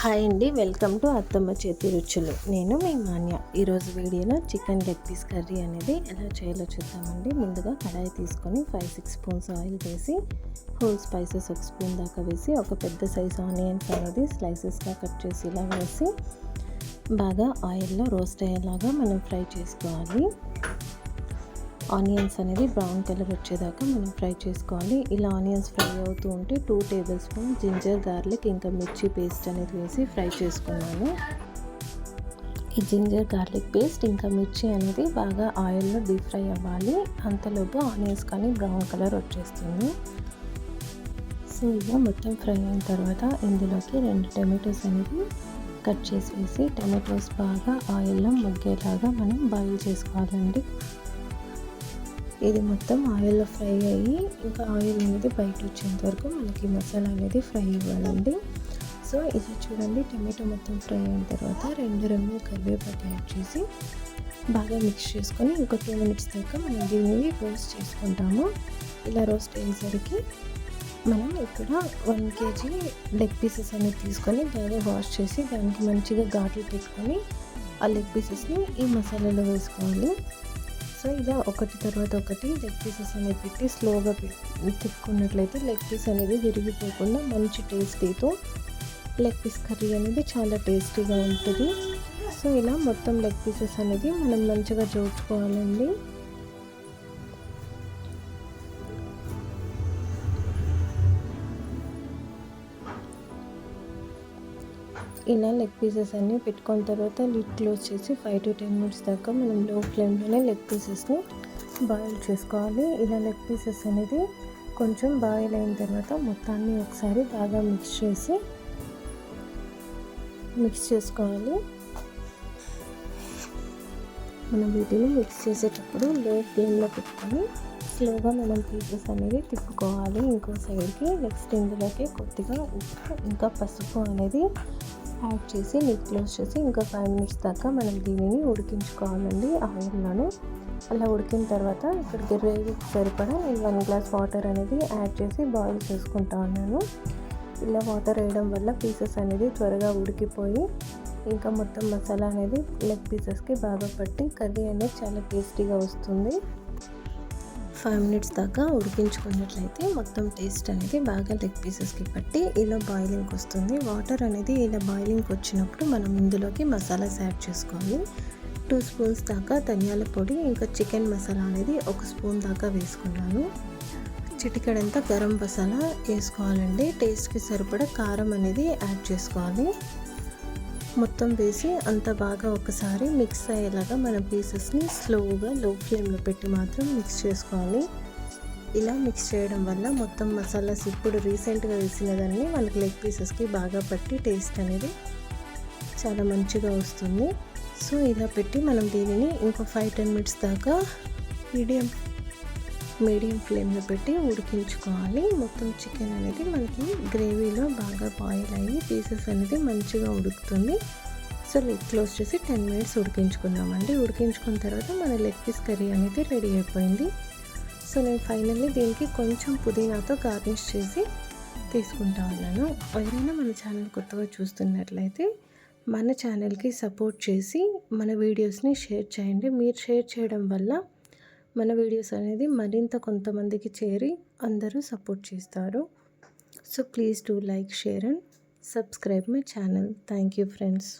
Hi అండి welcome to అత్తమ్మ చేతి రుచులు. నేను మీ మాన్య. ఈరోజు వీడియోలో చికెన్ లెగ్ పీస్ కర్రీ అనేది ఎలా చేయాలో చూద్దామండి. ముందుగా కడాయి తీసుకొని ఫైవ్ సిక్స్ స్పూన్స్ ఆయిల్ వేసి హోల్ స్పైసెస్ ఒక స్పూన్ దాకా వేసి ఒక పెద్ద సైజ్ ఆనియన్స్ అనేది స్లైసెస్గా కట్ చేసి ఇలా వేసి బాగా ఆయిల్లో రోస్ట్ అయ్యేలాగా మనం ఫ్రై చేసుకోవాలి. ఆనియన్స్ అనేది బ్రౌన్ కలర్ వచ్చేదాకా మనం ఫ్రై చేసుకోవాలి. ఇలా ఆనియన్స్ ఫ్రై అవుతూ ఉంటే two table spoon ginger garlic ఇంకా మిర్చి పేస్ట్ అనేది వేసి ఫ్రై చేసుకున్నాను ఈ జింజర్ గార్లిక్ పేస్ట్ ఇంకా మిర్చి అనేది బాగా ఆయిల్లో డీప్ ఫ్రై అవ్వాలి. అంతలోపు ఆనియన్స్ కానీ బ్రౌన్ కలర్ వచ్చేస్తుంది. సో ఇలా మొత్తం ఫ్రై అయిన తర్వాత ఇందులోకి రెండు టమాటోస్ అనేది కట్ చేసి వేసి టమాటోస్ బాగా ఆయిల్లో మగ్గేలాగా మనం బాయిల్ చేసుకోవాలండి. ఇది మొత్తం ఆయిల్లో ఫ్రై అయ్యి ఇంకా ఆయిల్ అనేది పైకి వచ్చేంత వరకు మనకి మసాలా అనేది ఫ్రై అవ్వాలండి. సో ఇది చూడండి టమాటో మొత్తం ఫ్రై అయిన తర్వాత రెండు రెండు కరివేపాకు యాడ్ చేసి బాగా మిక్స్ చేసుకొని ఇంకో టూ మినిట్స్ దాకా మనం దీనిని రోస్ట్ చేసుకుంటాము. ఇలా రోస్ట్ అయ్యేసరికి మనం ఇక్కడ వన్ కేజీ లెగ్ పీసెస్ అనేది తీసుకొని బాగా వాష్ చేసి దానికి మంచిగా ఘాట్లు పెట్టుకొని ఆ లెగ్ పీసెస్ని ఈ మసాలాలో వేసుకోవాలి. సో ఇలా ఒకటి తర్వాత ఒకటి లెగ్ పీసెస్ అనేది పెట్టి స్లోగా తిప్పుకున్నట్లయితే లెగ్ పీస్ అనేది విరిగిపోకుండా మంచి టేస్టీతో లెగ్ పీస్ కర్రీ అనేది చాలా టేస్టీగా ఉంటుంది. సో ఇలా మొత్తం లెగ్ పీసెస్ అనేది మనం మంచిగా జోడ్చుకోవాలండి. ఇలా లెగ్ పీసెస్ అన్నీ పెట్టుకున్న తర్వాత లిడ్ క్లోజ్ చేసి ఫైవ్ టు టెన్ మినిట్స్ దాకా మనం లో ఫ్లేమ్లోనే లెగ్ పీసెస్ని బాయిల్ చేసుకోవాలి. ఇలా లెగ్ పీసెస్ అనేది కొంచెం బాయిల్ అయిన తర్వాత మొత్తాన్ని ఒకసారి బాగా మిక్స్ చేసి మిక్స్ చేసుకోవాలి. మనం వీటిని మిక్స్ చేసేటప్పుడు లో ఫ్లేమ్లో పెట్టుకొని స్లోగా మనం పీసెస్ అనేది తిప్పుకోవాలి. ఇంకో సైడ్కి నెక్స్ట్ ఇందులోకి కొద్దిగా ఉప్పు ఇంకా పసుపు అనేది యాడ్ చేసి లిడ్ క్లోజ్ చేసి ఇంకా ఫైవ్ మినిట్స్ దాకా మనం దీనిని ఉడికించుకోవాలండి ఆయిల్లోనే. అలా ఉడికిన తర్వాత ఇక్కడ గ్రేవీకి సరిపడా నేను వన్ గ్లాస్ వాటర్ అనేది యాడ్ చేసి బాయిల్ చేసుకుంటా ఉన్నాను. ఇలా వాటర్ వేయడం వల్ల పీసెస్ అనేది త్వరగా ఉడికిపోయి ఇంకా మొత్తం మసాలా అనేది లెగ్ పీసెస్కి బాగా పట్టి కర్రీ అనేది చాలా టేస్టీగా వస్తుంది. ఫైవ్ మినిట్స్ దాకా ఉడికించుకున్నట్లయితే మొత్తం టేస్ట్ అనేది బాగా లెగ్ పీసెస్కి పట్టి ఇలా బాయిలింగ్కి వస్తుంది. వాటర్ అనేది ఇలా బాయిలింగ్కి వచ్చినప్పుడు మనం ఇందులోకి మసాలాస్ యాడ్ చేసుకోవాలి. టూ స్పూన్స్ దాకా ధనియాల పొడి ఇంకా చికెన్ మసాలా అనేది ఒక స్పూన్ దాకా వేసుకున్నాను. చిటికడంతా గరం మసాలా వేసుకోవాలండి. టేస్ట్కి సరిపడా కారం అనేది యాడ్ చేసుకోవాలి. మొత్తం వేసి అంత బాగా ఒకసారి మిక్స్ అయ్యేలాగా మన పీసెస్ని స్లోగా లో ఫ్లేమ్లో పెట్టి మాత్రం మిక్స్ చేసుకోవాలి. ఇలా మిక్స్ చేయడం వల్ల మొత్తం మసాలాస్ ఇప్పుడు రీసెంట్గా వేసినదాన్ని మనకి లెగ్ పీసెస్కి బాగా పట్టి టేస్ట్ అనేది చాలా మంచిగా వస్తుంది. సో ఇలా పెట్టి మనం దీనిని ఇంకో ఫైవ్ టెన్ మినిట్స్ దాకా మీడియం మీడియం ఫ్లేమ్లో పెట్టి ఉడికించుకోవాలి. మొత్తం చికెన్ అనేది మనకి గ్రేవీలో బాగా బాయిల్ అయ్యి పీసెస్ అనేది మంచిగా ఉడుకుతుంది. సో లెగ్ క్లోజ్ చేసి టెన్ మినిట్స్ ఉడికించుకుందామండి. ఉడికించుకున్న తర్వాత మన లెగ్ పీస్ కర్రీ అనేది రెడీ అయిపోయింది. సో నేను ఫైనల్లీ దీనికి కొంచెం పుదీనాతో గార్నిష్ చేసి తీసుకుంటా ఉన్నాను. ఎవరైనా మన ఛానల్ కొత్తగా చూస్తున్నట్లయితే మన ఛానల్కి సపోర్ట్ చేసి మన వీడియోస్ని షేర్ చేయండి. మీరు షేర్ చేయడం వల్ల మన వీడియోస్ అనేది మరింత కొంతమందికి చేరి అందరూ సపోర్ట్ చేస్తారు. So please do like share and subscribe my channel. Thank you friends.